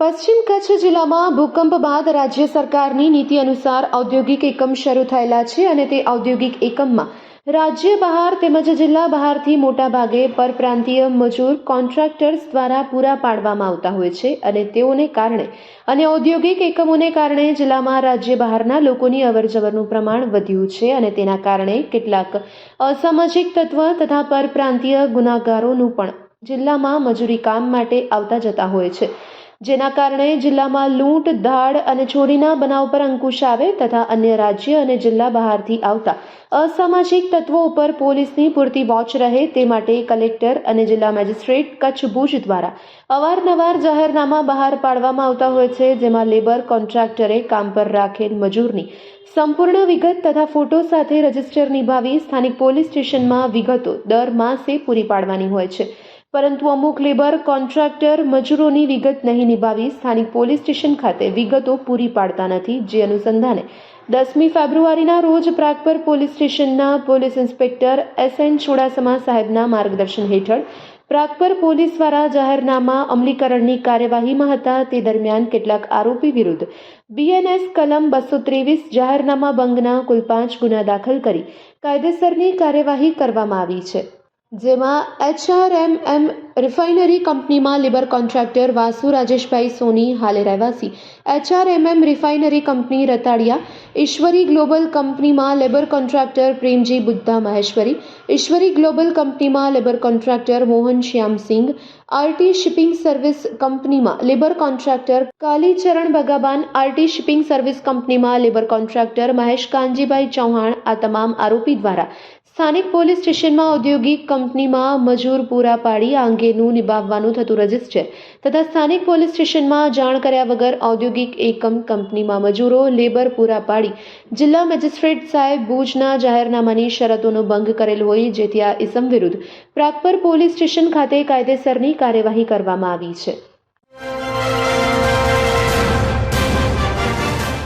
પશ્ચિમ કચ્છ જિલ્લામાં ભૂકંપ બાદ રાજ્ય સરકારની નીતિ અનુસાર ઔદ્યોગિક એકમ શરૂ થયેલા છે અને તે ઔદ્યોગિક એકમમાં રાજ્ય બહાર તેમજ જિલ્લા બહારથી મોટા ભાગે પરપ્રાંતીય મજૂર કોન્ટ્રાક્ટર્સ દ્વારા પૂરા પાડવામાં આવતા હોય છે અને તેઓને કારણે અને ઔદ્યોગિક એકમોને કારણે જિલ્લામાં રાજ્ય બહારના લોકોની અવરજવરનું પ્રમાણ વધ્યું છે અને તેના કારણે કેટલાક અસામાજિક તત્વ તથા પરપ્રાંતીય ગુનાગારોનું પણ જિલ્લામાં મજૂરી કામ માટે આવતા જતા હોય છે. જેના કારણે જિલ્લામાં લૂંટ, ધાડ અને ચોરીના બનાવ પર અંકુશ આવે તથા અન્ય રાજ્ય અને જિલ્લા બહારથી આવતા અસામાજિક તત્વો ઉપર પોલીસની પૂરતી વોચ રહે તે માટે કલેક્ટર અને જિલ્લા મેજિસ્ટ્રેટ કચ્છ ભુજ દ્વારા અવારનવાર જાહેરનામા બહાર પાડવામાં આવતા હોય છે, જેમાં લેબર કોન્ટ્રાક્ટરે કામ પર રાખેલ મજૂરની સંપૂર્ણ વિગત તથા ફોટો સાથે રજિસ્ટર નિભાવી સ્થાનિક પોલીસ સ્ટેશનમાં વિગતો દર માસે પૂરી પાડવાની હોય છે. પરંતુ અમુક લેબર કોન્ટ્રાક્ટર મજૂરોની વિગત નહીં નિભાવી સ્થાનિક પોલીસ સ્ટેશન ખાતે વિગતો પૂરી પાડતા નથી, જે અનુસંધાને દસમી ફેબ્રુઆરીના રોજ પ્રાગપર પોલીસ સ્ટેશનના police inspector S N Chudasama સાહેબના માર્ગદર્શન હેઠળ પ્રાગપર પોલીસ દ્વારા જાહેરનામા અમલીકરણની કાર્યવાહીમાં હતા. તે દરમિયાન કેટલાક આરોપી વિરુદ્ધ બીએનએસ કલમ બસો ત્રેવીસ જાહેરનામા ભંગના કુલ પાંચ ગુના દાખલ કરી કાયદેસરની કાર્યવાહી કરવામાં આવી છે. જેમાં એચઆરએમએમ રિફાઇનરી કંપનીમાં લેબર કોન્ટ્રાક્ટર વાસુ રાજેશભાઈ સોની હાલે રહેવાસી. HRMM refinery company Ratadiya, Ishwari global કંપનીમાં labour contractor Premji Buddha Maheshwari, Ishwari global કંપનીમાં labour contractor Mohan Shyamsing RT shipping service કંપનીમાં labour contractor Kalicharan Bhagaban, RT shipping service કંપનીમાં labour contractor Mahesh Kanjibhai Chauhan આ તમામ આરોપી દ્વારા સ્થાનિક પોલીસ સ્ટેશનમાં ઔદ્યોગિક કંપનીમાં મજૂર પૂરા પાડી આ અંગેનું નિભાવવાનું થતું રજિસ્ટર તથા સ્થાનિક પોલીસ સ્ટેશનમાં જાણ કર્યા વગર ઔદ્યોગિક એકમ કંપનીમાં મજૂરો લેબર પૂરા પાડી જિલ્લા મેજિસ્ટ્રેટ સાહેબ ભુજના જાહેરનામાની શરતોનો ભંગ કરેલ હોય જેથી આ ઇસમ વિરુદ્ધ પ્રાગપર પોલીસ સ્ટેશન ખાતે કાયદેસરની કાર્યવાહી કરવામાં આવી છે.